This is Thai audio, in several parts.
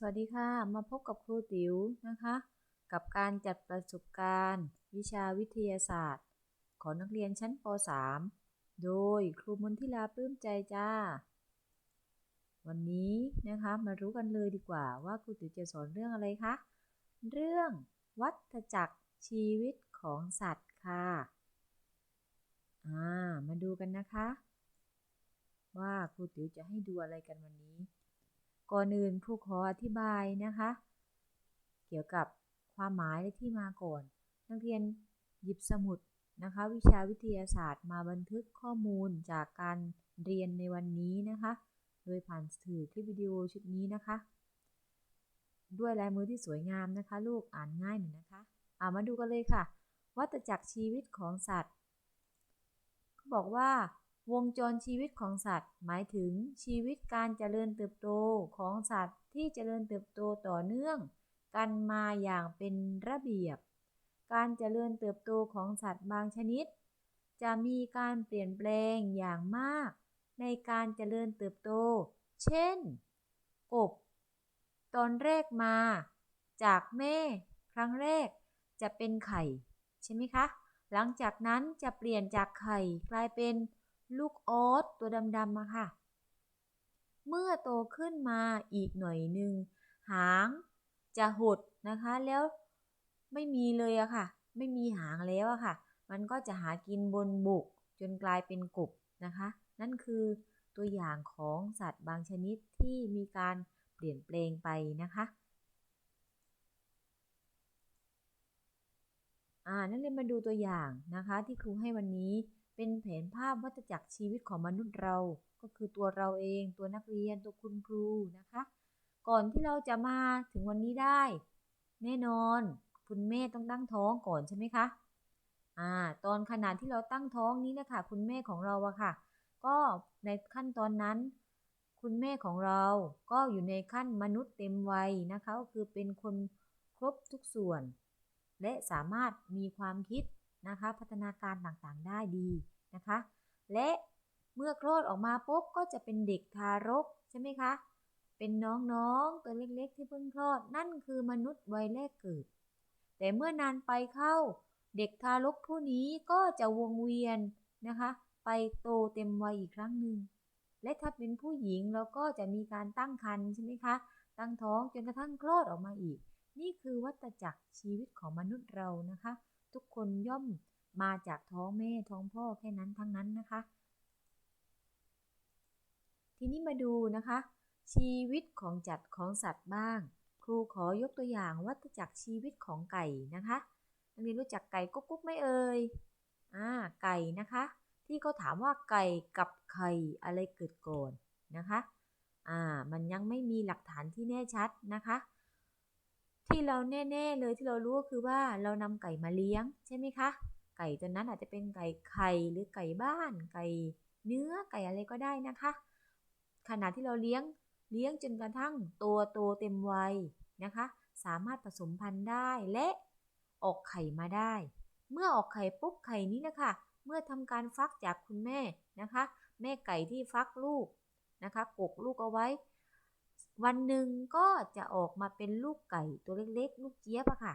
สวัสดีค่ะ มาพบกับครูติ๋วนะคะ กับการจัดประสบการณ์ วิชาวิทยาศาสตร์ ของนักเรียนชั้นป .3 โดยครูมนทิลาปลื้มใจจ้า วันนี้นะคะมารู้กันเลยดีกว่าว่าครูติ๋วจะสอนเรื่องอะไรคะ เรื่องวัฏจักรชีวิตของสัตว์ค่ะ อ่า มาดูกันนะคะ ว่าครูติ๋วจะให้ดูอะไรกันวันนี้ ก่อนอื่นครูขออธิบายนะคะ เกี่ยวกับความหมายและที่มาก่อน นักเรียนหยิบสมุดนะคะ วิชาวิทยาศาสตร์มาบันทึกข้อมูลจากการเรียนในวันนี้นะคะ โดยผ่านสื่อคลิปวิดีโอชุดนี้นะคะ ด้วยลายมือที่สวยงามนะคะ ลูกอ่านง่ายหน่อยนะคะอามาดูกันเลยค่ะ วัฏจักรชีวิตของสัตว์เขาบอกว่า วงจรชีวิตของสัตว์ หมายถึงชีวิตการเจริญเติบโตของสัตว์ที่เจริญเติบโตต่อเนื่อง กันมาอย่างเป็นระเบียบ การเจริญเติบโตของสัตว์บางชนิด จะมีการเปลี่ยนแปลงอย่างมาก ในการเจริญเติบโต เช่น กบ ตอนแรกมา จากแม่ ครั้งแรกจะเป็นไข่ ใช่ไหมคะ หลังจากนั้นจะเปลี่ยนจากไข่กลายเป็น ลูกออสตัวดำๆมาค่ะ เมื่อโตขึ้นมาอีกหน่อยหนึ่งหางจะหดนะคะแล้วไม่มีเลยอะค่ะ ไม่มีหางแล้วอะค่ะ มันก็จะหากินบนบุกจนกลายเป็นกบนะคะ นั่นคือตัวอย่างของสัตว์บางชนิดที่มีการเปลี่ยนแปลงไปนะคะอ่านักเรียมาดูตัวอย่างนะคะที่ครูให้วันนี้ เป็นแผนภาพวัฏจักรชีวิตของมนุษย์เรา ก็คือตัวเราเอง ตัวนักเรียน ตัวคุณครูนะคะ ก่อนที่เราจะมาถึงวันนี้ได้ แน่นอน คุณแม่ต้องตั้งท้องก่อนใช่ไหมคะ อ่า ตอนขณะที่เราตั้งท้องนี้นะคะคุณแม่ของเราอะค่ะ ก็ในขั้นตอนนั้น คุณแม่ของเราก็อยู่ในขั้นมนุษย์เต็มวัยนะคะ ก็คือเป็นคนครบทุกส่วน และสามารถมีความคิด นะคะ พัฒนาการต่างๆได้ดีนะคะ และเมื่อคลอดออกมาปุ๊บก็จะเป็นเด็กทารกใช่ไหมคะ เป็นน้องๆตัวเล็กๆที่เพิ่งคลอดนั่นคือมนุษย์วัยแรกเกิด แต่เมื่อนานไปเข้า เด็กทารกผู้นี้ก็จะวงเวียนนะคะ ไปโตเต็มวัยอีกครั้งหนึ่งและถ้าเป็นผู้หญิงเราก็จะมีการตั้งครรภ์ใช่ไหมคะ ตั้งท้องจนกระทั่งคลอดออกมาอีก นี่คือวัฏจักรชีวิตของมนุษย์เรานะคะ ทุกคนย่อมมาจากท้องแม่ท้องพ่อแค่นั้นทั้งนั้นนะคะ ทีนี้มาดูนะคะ ชีวิตของจัดของสัตว์บ้าง ครูขอยกตัวอย่างวัฏจักรชีวิตของไก่นะคะนักเรียนรู้จักไก่กุ๊กกุ๊กไหมเอ่ยอ่าไก่นะคะ ที่เขาถามว่าไก่กับไข่อะไรเกิดก่อนนะคะอ่ามันยังไม่มีหลักฐานที่แน่ชัดนะคะ ที่เราแน่ ๆ เลยที่เรารู้ก็คือว่าเรานำไก่มาเลี้ยงใช่ไหมคะ ไก่ตัวนั้นอาจจะเป็นไก่ไข่หรือไก่บ้าน ไก่เนื้อไก่อะไรก็ได้นะคะ ขณะที่เราเลี้ยงเลี้ยงจนกระทั่งตัวโตเต็มวัยนะคะ สามารถผสมพันธุ์ได้และออกไข่มาได้ เมื่อออกไข่ปุ๊บไข่นี้นะคะ เมื่อทำการฟักจากคุณแม่นะคะ แม่ไก่ที่ฟักลูกนะคะกกลูกเอาไว้ วันหนึ่งก็จะออกมาเป็นลูกไก่ตัวเล็กๆ ลูกเจี๊ยบอะค่ะ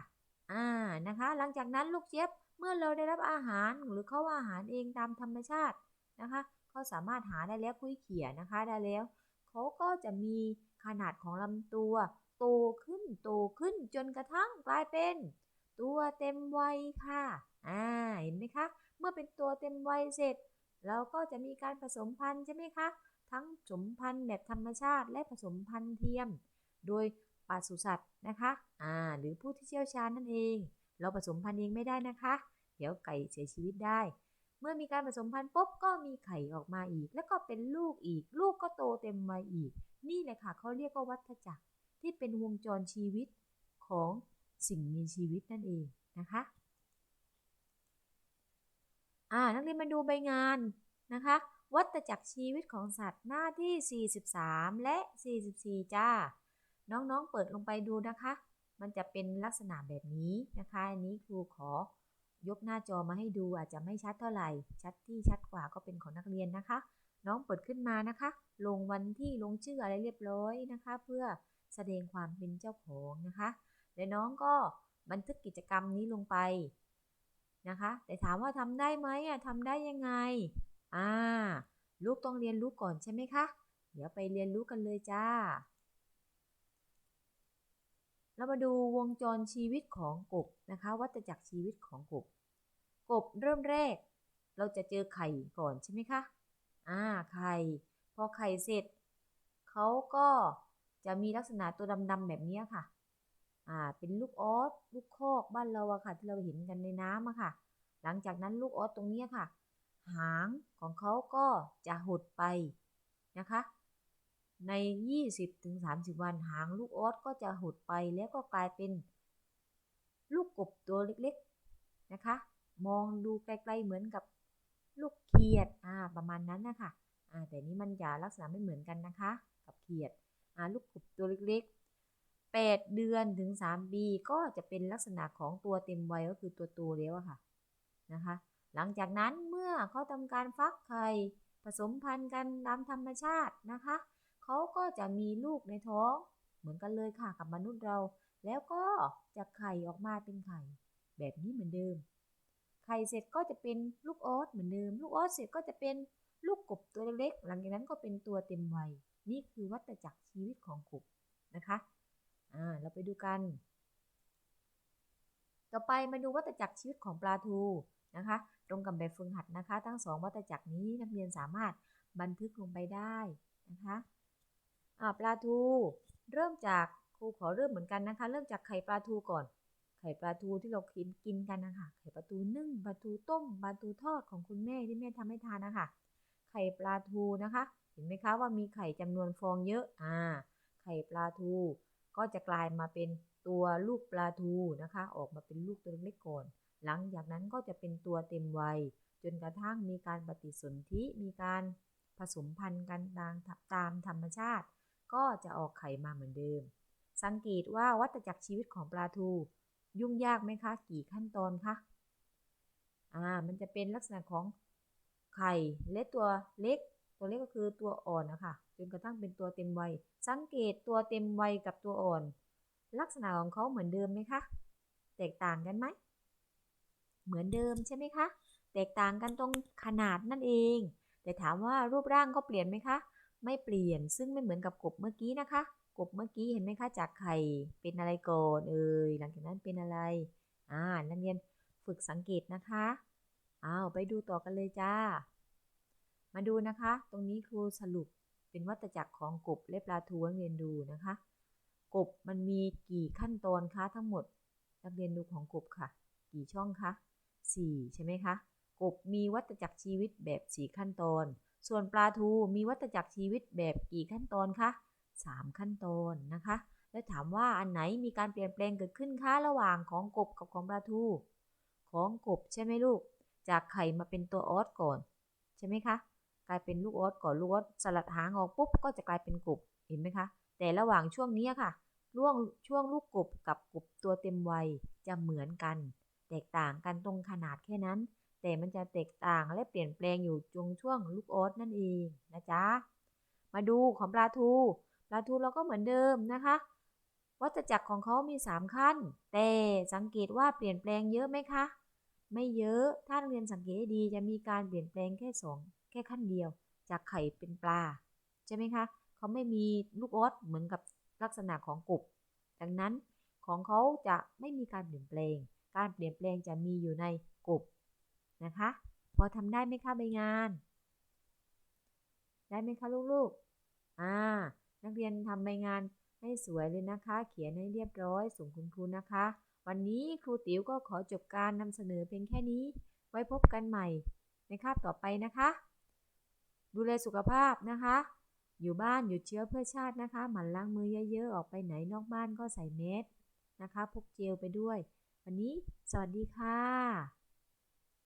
อ่า นะคะ หลังจากนั้นลูกเจี๊ยบเมื่อเราได้รับอาหารหรือเขาอาหารเองตามธรรมชาตินะคะเขาสามารถหาได้แล้วคุยเขี่ยนะคะได้แล้วเขาก็จะมีขนาดของลำตัว โตขึ้นโตขึ้นจนกระทั่งกลายเป็น ตัวเต็มวัยค่ะ อ่า เห็นไหมคะ เมื่อเป็นตัวเต็มวัยเสร็จ เราก็จะมีการผสมพันธุ์ใช่ไหมคะ ทั้งผสมพันธุ์แบบธรรมชาติ และผสมพันธุ์เทียม โดยปศุสัตว์นะคะอ่าหรือผู้ที่เชี่ยวชาญนั่นเอง เราผสมพันธุ์เองไม่ได้นะคะ เดี๋ยวไก่เสียชีวิตได้ เมื่อมีการผสมพันธุ์ปุ๊บก็มีไข่ออกมาอีก แล้วก็เป็นลูกอีก ลูกก็โตเต็มวัยอีก นี่แหละค่ะเขาเรียกว่าวัฏจักรที่เป็นวงจรชีวิตของสิ่งมีชีวิตนั่นเองนะคะอ่านักเรียนมาดูใบงานนะคะ วัฏจักรชีวิตของสัตว์หน้าที่ 43 และ 44 จ้า น้องๆเปิดลงไปดูนะคะ มันจะเป็นลักษณะแบบนี้นะคะ อันนี้ครูขอยกหน้าจอมาให้ดูอาจจะไม่ชัดเท่าไหร่ ชัดที่ชัดกว่าก็เป็นของนักเรียนนะคะ น้องเปิดขึ้นมานะคะ ลงวันที่ลงชื่ออะไรเรียบร้อยนะคะ เพื่อแสดงความเป็นเจ้าของนะคะ และน้องก็บันทึกกิจกรรมนี้ลงไปนะคะ แต่ถามว่าทำได้ไหมอะทำได้ยังไง อ่า ลูกต้องเรียนรู้ก่อนใช่ไหมคะ เดี๋ยวไปเรียนรู้กันเลยจ้า เรามาดูวงจรชีวิตของกบนะคะ วัฏจักรชีวิตของกบ กบเริ่มแรก เราจะเจอไข่ก่อนใช่ไหมคะ อ่า ไข่ พอไข่เสร็จ เขาก็จะมีลักษณะตัวดำๆแบบนี้ค่ะ อ่า เป็นลูกออส ลูกคอกบ้านเราอะค่ะ ที่เราเห็นกันในน้ำอะค่ะ หลังจากนั้นลูกออสตรงนี้ค่ะ หางของเขาก็จะหดไปนะคะ ใน 20-30 วันหางลูกออสก็จะหดไปแล้วก็กลายเป็น ลูกกบตัวเล็กๆนะคะ มองดูไกลๆเหมือนกับลูกเขียดอ่าประมาณนั้นนะคะอ่าแต่นี้มันจะลักษณะไม่เหมือนกันนะคะ กับเขียดอ่าลูกกบตัวเล็กๆ 8 เดือนถึง 3 ปีก็จะเป็นลักษณะของตัวเต็มวัยก็คือตัวโตแล้วอะค่ะนะคะ หลังจากนั้นเมื่อเขาทำการฟักไข่ผสมพันธุ์กันตามธรรมชาตินะคะเขาก็จะมีลูกในท้อง เหมือนกันเลยค่ะกับมนุษย์เรา แล้วก็จะไข่ออกมาเป็นไข่ แบบนี้เหมือนเดิม ไข่เสร็จก็จะเป็นลูกออสเหมือนเดิม ลูกออสเสร็จก็จะเป็นลูกกบตัวเล็กๆหลังจากนั้นก็เป็นตัวเต็มวัยนี่คือวัฏจักรชีวิตของกบนะคะอ่าเราไปดูกัน ต่อไปมาดูวัฏจักรชีวิตของปลาทูนะคะ รงกับแบบฝึกหัดนะคะ ทั้งสองวัฏจักรนี้นักเรียนสามารถบันทึกลงไปได้นะคะปลาทู เริ่มจากครูขอเริ่มเหมือนกันนะคะ เริ่มจากไข่ปลาทูก่อน ไข่ปลาทูที่เรากินกินกันนะคะไข่ปลาทูนึ่งปลาทูต้มปลาทูทอดของคุณแม่ที่แม่ทำให้ทานนะคะไข่ปลาทูนะคะ เห็นไหมคะว่ามีไข่จำนวนฟองเยอะอ่าไข่ปลาทูก็จะกลายมาเป็นตัวลูกปลาทูนะคะ ออกมาเป็นลูกตัวเล็กก่อน หลังจากนั้นก็จะเป็นตัวเต็มวัย จนกระทั่งมีการปฏิสนธิมีการผสมพันธุ์กันตามตามธรรมชาติ ก็จะออกไข่มาเหมือนเดิม สังเกตว่าวัฏจักรชีวิตของปลาทู ยุ่งยากไหมคะ กี่ขั้นตอนคะอ่ามันจะเป็นลักษณะของไข่เล็กตัวเล็ก ตัวเล็กก็คือตัวอ่อนนะคะจนกระทั่งเป็นตัวเต็มวัย สังเกตตัวเต็มวัยกับตัวอ่อน ลักษณะของเขาเหมือนเดิมไหมคะ แตกต่างกันไหม เหมือนเดิมใช่ไหมคะ แตกต่างกันตรงขนาดนั่นเอง แต่ถามว่ารูปร่างก็เปลี่ยนไหมคะ ไม่เปลี่ยน ซึ่งไม่เหมือนกับกบเมื่อกี้นะคะ กบเมื่อกี้เห็นไหมคะจากไข่เป็นอะไรก่อนเอ่ยหลังจากนั้นเป็นอะไร อ่า นักเรียนฝึกสังเกตนะคะ อ้าวไปดูต่อกันเลยจ้า มาดูนะคะ ตรงนี้ครูสรุปเป็นวัฏจักรของกบและปลาทูนักเรียนดูนะคะ กบมันมีกี่ขั้นตอนคะทั้งหมด นักเรียนดูของกบค่ะ กี่ช่องคะ 4 ใช่ไหมคะ กบมีวัฏจักรชีวิตแบบ 4 ขั้นตอน ส่วนปลาทูมีวัฏจักรชีวิตแบบกี่ขั้นตอนคะ 3 ขั้นตอนนะคะ แล้วถามว่าอันไหนมีการเปลี่ยนแปลงเกิดขึ้นคะระหว่างของกบกับของปลาทู ของกบใช่ไหมลูก จากไข่มาเป็นตัวออสก่อน ใช่ไหมคะ กลายเป็นลูกออสก่อนลูกออสสลัดหางออกปุ๊บก็จะกลายเป็นกบ เห็นไหมคะ แต่ระหว่างช่วงนี้ค่ะช่วงช่วงลูกกบกับกบตัวเต็มวัยจะเหมือนกัน ตกต่างกันตรงขนาดแค่นั้น แต่มันจะแตกต่างและเปลี่ยนแปลงอยู่จงช่วงลูกออสนั่นเองนะจ๊ะ มาดูของปลาทู ปลาทูเราก็เหมือนเดิมนะคะ วัฏจักรของเขามี 3 ขั้น แต่สังเกตว่าเปลี่ยนแปลงเยอะไหมคะ ไม่เยอะ ถ้าเรียนสังเกตดีจะมีการเปลี่ยนแปลงแค่สองแค่ขั้นเดียว จากไข่เป็นปลาใช่ไหมคะ เขาไม่มีลูกออสเหมือนกับลักษณะของกบ ดังนั้นของเขาจะไม่มีการเปลี่ยนแปลง การเปลี่ยนแปลงจะมีอยู่ในกบนะคะ พอทำได้ไหมคะใบงาน ได้ไหมคะลูกๆอ่านักเรียนทำใบงานให้สวยเลยนะคะ เขียนให้เรียบร้อยส่งคุณครูนะคะ วันนี้ครูติ๋วก็ขอจบการนำเสนอเพียงแค่นี้ ไว้พบกันใหม่ในคาบต่อไปนะคะ ดูแลสุขภาพนะคะ อยู่บ้านหยุดเชื้อเพื่อชาตินะคะ หมั่นล้างมือเยอะๆ ออกไปไหนนอกบ้านก็ใส่เมสนะคะ พกเจลไปด้วย วันนี้สวัสดีค่ะ